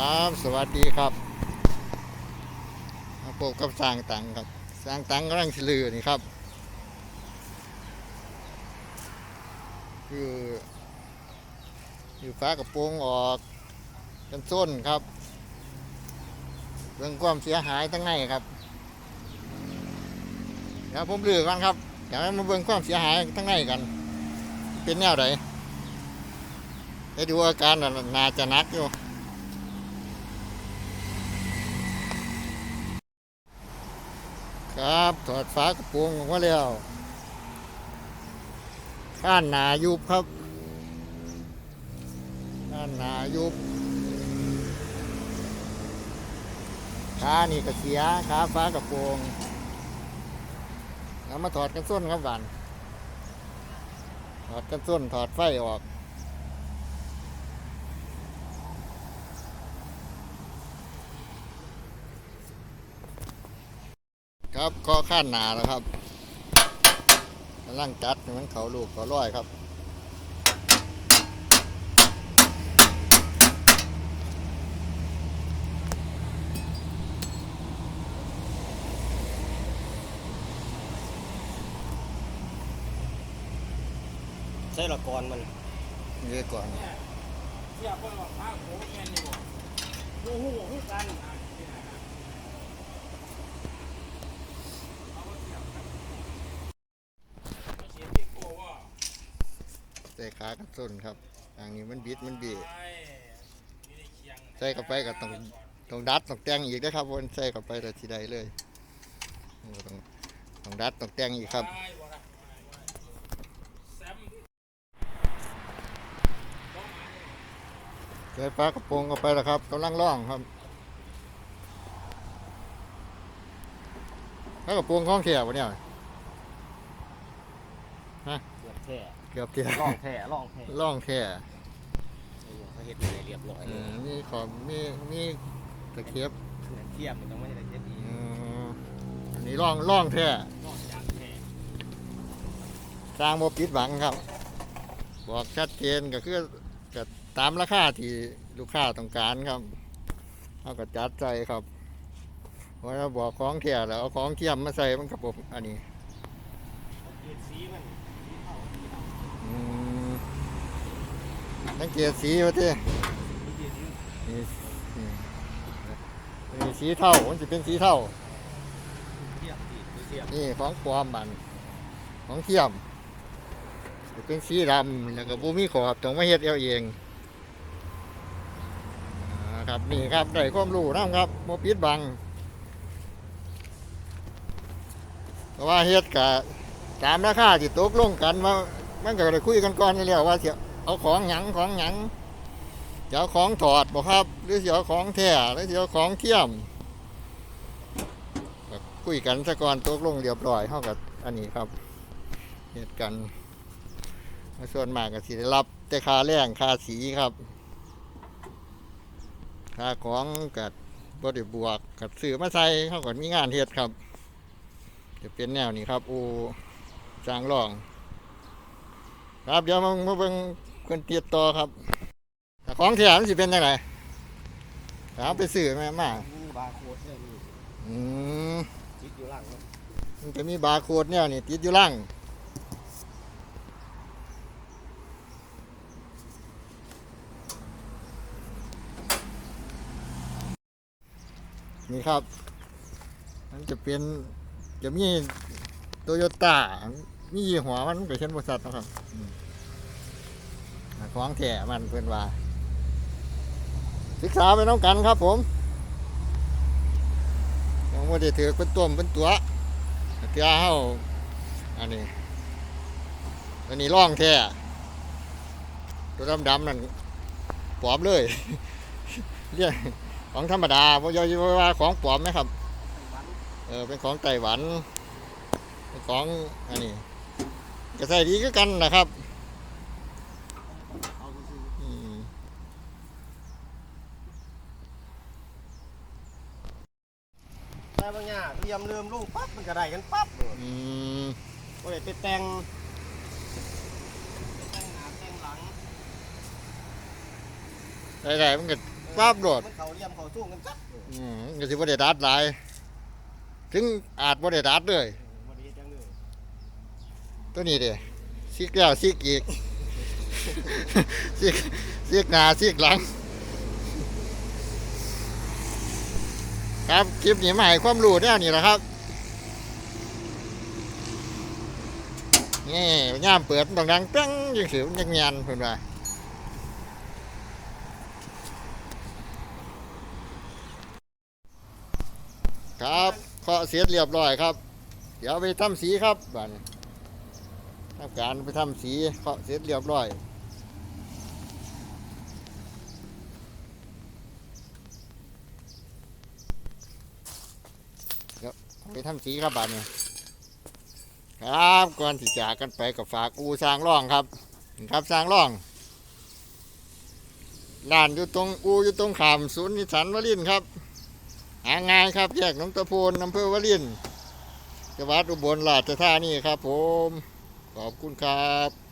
ครับ สวัสดีครับมาพบกับสร้างตังครับ สร้างตังกำลังสลือนี่ครับ คืออยู่ฟ้ากระโปรงออกกันส้นครับเรื่องความเสียหายทั้งในครับ เดี๋ยวผมลือกันครับ เดี๋ยวมาเบิ่งความเสียหายทั้งในกัน เป็นแนวไหนให้ดูอาการน่าจะนักอยู่ ครับ ถอดฝากระโปรงออกมาแล้วข้านหนายุบครับข้านหนายุบขานี่ก็เสียขาฟ้ากระโปรงแล้วมาถอดกันส้นครับหวานถอดกันส้นถอดไฟออก ครับก็ข้านหนาแล้วครับกำลังจัดให้มันเขาลูกเขาร้อยครับใช่ละกรมันนี่ก่อนเทียบว่าพระโขแม่นอยู่บ่โอ้โหคือกันไม่เสียพี่โกว่า ใส่ ขากันส้นครับทางนี้มันบิดมันบีบไอ้อยู่ในเคียงใส่เข้าไปก็ต้องต้องดัดต้องแต่งอีกนะครับวนใส่เข้าไปแต่ทีใดเลยต้องต้องดัดต้องแต่งอีกครับได้บ่ล่ะแซมใส่ฟ้ากระโปรงเข้าไปแล้วครับกำลังล่องครับฟ้ากระโปรงคล้องเขียวะเนี่ยเกือบแท้ เกือบเทียล่องแท้ล่องแท้ล่องแค่เขาเห็ดอะไรเรียบร้อยเออมีขอบมีมีตะเข็บเทียบมันต้องไม่ได้เทียบอีกอืมอันนี้ล่องล่องแท้ล่องยางแท้สร้างโมปิดหวังครับ บอกชัดเจนก็คือก็ตามราคาที่ลูกค้าต้องการครับเขาก็จัดใจครับเพราะเราบอกของแท้แล้วเอาของเทียมมาใส่มันกับผมอันนี้เกียสีมันอืม สังเกตสีว่าที่เกียสีนี่นี่นี่สีเท่ามันจะเป็นสีเท่าเทียบสีเทียบนี่ของปลอมบันของเทียมจะเป็นสีดำแล้วก็บูมีขอบต้องมาเฮ็ดเอาเองอ่าครับนี่ครับได้ความรู้นะครับโมปิดบังเพราะว่าเฮ็ดกะตามราคาที่ตกลงกันว่า มันก็ได้คุยกันก่อนนี่แล้วว่าจะเอาของหยังของหยังจะเอาของถอดบ่ครับ หรือจะเอาของแท้หรือจะเอาของเทียมคุยกันซะก่อนตกลงเรียบร้อยเท่ากับอันนี้ครับเหตุกัน ส่วนมากก็สิได้รับ แต่ค่าแรงค่าสีครับค่าของกับบริบวกกับสื่อมาใส่เขาก่อนมีงานเฮ็ดครับ จะเป็นแนวนี้ครับ อูจางรอง ครับเดี๋ยวมามาเบิ่งคนเตียดต่อครับแต่ของเทียมนสิเป็นยังไงถามไปสื่อแม่มานี่บาร์โค้ดเนี่ยนี่อืมจิตอยู่หลังมันมันจะมีบาร์โค้ดเนี่ยนี่ติดอยู่ล่างนี่ครับมันจะเป็นจะมีโตโยต้า มียี่ห้อมันก็เช่นบริษัทนะครับอืมอ่าของแท้มันเพื่อนว่า ศึกษาไปน้องกันครับผมยังไม่ได้ถือเป็นตัวเป็นตัวเตี้ยเฮาอันนี้ อันนี้ร่องแท้ตัวดำดำๆนั่นปลอมเลยเรียกของธรรมดาเพราะยอยว่าของปลอมไหมครับ เออเป็นของไต้หวัน เป็นของอันนี้ ก็ใส่ดีก็กันนะครับเอาซื้ออืมแต่บางอย่างเตรียมเริ่มลูกปั๊บมันก็ได้กันปั๊บเลยอืมโอ้ยไปแต่งแต่งหน้าแต่งหลังได้ๆมันก็เอปั๊บโดดมันเขาเรียมเขาสู้กันจับอืมก็สิบ่ได้ดัดหลาย ถึงอาจบ่ได้ดัดเลยบ่ได้เฮ็ดจังเลย ตัวนี้เด้ซิกแล้วซิกอีกซิกซิกหน้าซิกหลัง ครับคลิปนี้มาให้ความรู้แนวนี้แหละครับนี่ย่ามเปิดต้องดังเป้งยังสิมันยังเงียนเพิ่นว่าครับเคาะเสร็จเรียบร้อยครับ เดี๋ยวไปทำสีครับบ้าน ทำการไปทำสีเคาะเสร็จเรียบร้อยไปทำสีครับบ้านนี้ครับก่อนที่จากกันไปกับฝากอูสร้างร่องครับนะครับสร้างร่องร้านอยู่ตรงอูอยู่ตรงขามศูนย์นิสันวลินทร์ครับหางายครับแยกหนองตะโพนอำเภอวลินทร์จังหวัดอุบลราชธานีครับผม ขอบคุณครับ